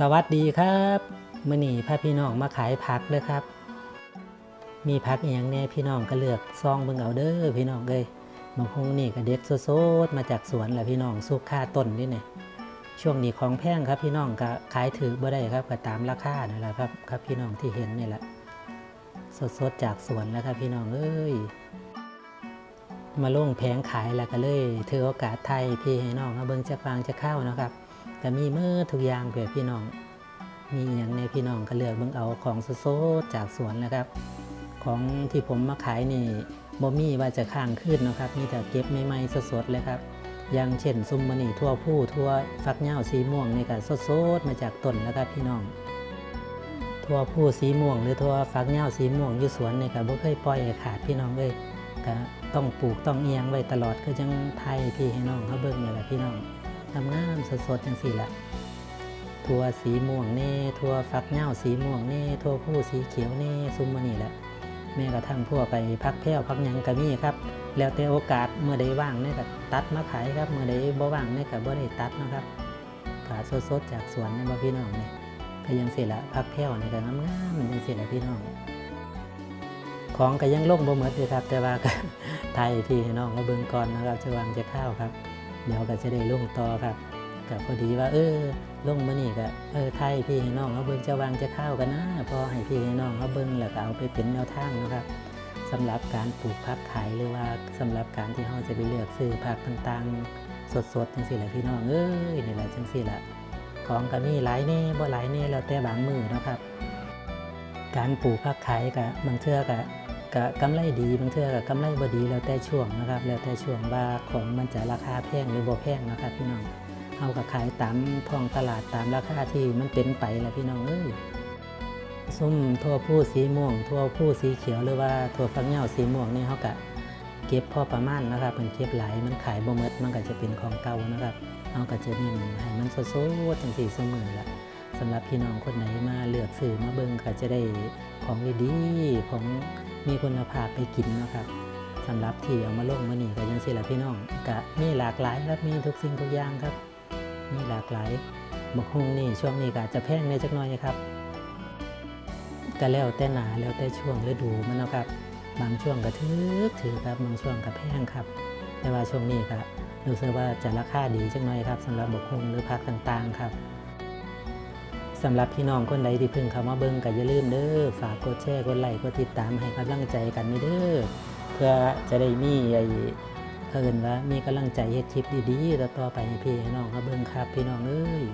สวัสดีครับมื่อนี้พาพี่น้องมาขายผักเด้อครับ มีผักอหย่างแน่พี่น้องก็เลือกซองเบิ่งเอาเด้อพี่น้องเอ้ยบาคงนี่ก็เด็ดสดๆมาจากสวนแหละพี่น้องสุกค่าต้นนี่เนี่ยช่วงนี้ของแพงครับพี่น้องก็ขายถือบ่ได้ครับก็ตามราคานี่แหละครับครับพี่น้องที่เห็นนี่แหละสดๆจากสวนแล้วครับพี่น้องเอ้ยมาลงแผงขายแล้วก็เลยถือโอกาสไทยพี่ให้น้องมาเบิ่งจะฟางจะเข้านะครับ ก็มีเมื่อทุกอย่างเพื่อพี่น้อง มีอย่างในพี่น้องก็เลือกเบิ่งเอาของสดๆจากสวนนะครับ ของที่ผมมาขายนี่บ่มีว่าจะค้างขึ้นนะครับ มีแต่เก็บใหม่ๆสดๆเลยครับ อย่างเช่นซุมมะนี่ทั่วผู้ทั่วฟักเหย้าสีม่วงนี่ก็สดๆมาจากต้นแล้วครับพี่น้องทั่วผู้สีม่วงหรือทั่วฟักเหย้าสีม่วงอยู่สวนนี่ก็บ่เคยปล่อยขาดพี่น้องเลยก็ต้องปลูกต้องเอียงไว้ตลอดคือจังไทยพี่ให้น้องเขาเบิ่งนี่แหละพี่น้อง ทำงามสดๆจังสี่ละทั่วสีม่วงเน่ทั่วฟักเหย้าสีม่วงเน่ทั่วผู้สีเขียวเน่ซุมมานี่แหละแม้กระทั่งพวกไปพักแพ้วพักยังก็มีครับ แล้วแต่โอกาสเมื่อใดว่างเนี่ยก็ตัดมาขายครับเมื่อใดบ่ว่างเนี่ยก็บ่ได้ตัดเนาะครับกาสดๆจากสวนเนี่ยบ่พี่น้องเนี่ยก็ยังเสียละพักแพ้วนี่ก็งามๆมันยังเสียละพี่น้อง ของก็ยังล่งบ่หมดเลยครับ แต่ว่าก็ไทยพี่น้องมาเบิ่งก่อนนะครับจะวางจะข้าวครับ เดี๋ยวก็จะได้ลงต่อครับก็พอดีว่าเออลงมานี่ก็เออไทยพี่ให้น้องเขาเบิ่งจะวางจะข้าวกันนะพอให้พี่ให้น้องเขาเบิ่งแล้วก็เอาไปเป็นแนวทางนะครับสำหรับการปลูกผักขายหรือว่าสำหรับการที่เราจะไปเลือกซื้อผักต่างๆ สดๆจังสี่แหละพี่น้องเอ้ยนี่แหละจังสี่แหละของก็มีหลายแน่บ่หลายแน่แล้วแต่บางมือนะครับ การปลูกผักขายกับบางเทื่อกับ กับกำไรดีบางเทื่อกับกำไรบ่ดีแล้วแต่ช่วงนะครับ แล้วแต่ช่วงว่าของมันจะราคาแพงหรือบ่แพงนะครับพี่น้องเอากับขายตามท้องตลาดตามราคาที่มันเป็นไปแหละพี่น้องเอ้ยส้มทั่วผู้สีม่วง ทั่วผู้สีเขียวหรือว่าทั่วฟักเหย้าสีม่วงนี่เขากะเก็บพอประมาณนะครับมันเก็บหลายมันขายบ่หมดมันก็จะเป็นของเก่านะครับเอาก็จะเน้นให้มันสดๆจังสี่เสมอละสำหรับพี่น้องคนไหนมาเลือกซื้อมาเบิ่งก็จะได้ของดีๆของ มีคุณภาพไปกินนะครับสำหรับที่เอามาลงมานี่ก็ยังสิละพี่น้องก็มีหลากหลายครับมีทุกสิ่งทุกอย่างครับ มีหลากหลายบกฮุงนี่ช่วงนี้ก็จะแพงในจักน่อยครับก็แล้วแต่หนาแล้วแต่ช่วงฤดูมันนะครับ บางช่วงก็ถือถือครับบางช่วงก็แพงครับ แต่ว่าช่วงนี้ก็รู้สึกว่าจะราคาดีจักน่อยครับสำหรับบกฮุงหรือผักต่างๆครับ สำหรับพี่น้องคนใดที่เพิ่งเข้ามาเบิ่งก็อย่าลืมเด้อฝากกดแชร์กดไลค์กดติดตามให้กำลังใจกันนี่เด้อเพื่อจะได้มีไอ้เพิ่นว่ามีกำลังใจเฮ็ดคลิปดีๆต่อไปให้พี่ให้น้องเขาเบิ่งครับพี่น้องเอ้ย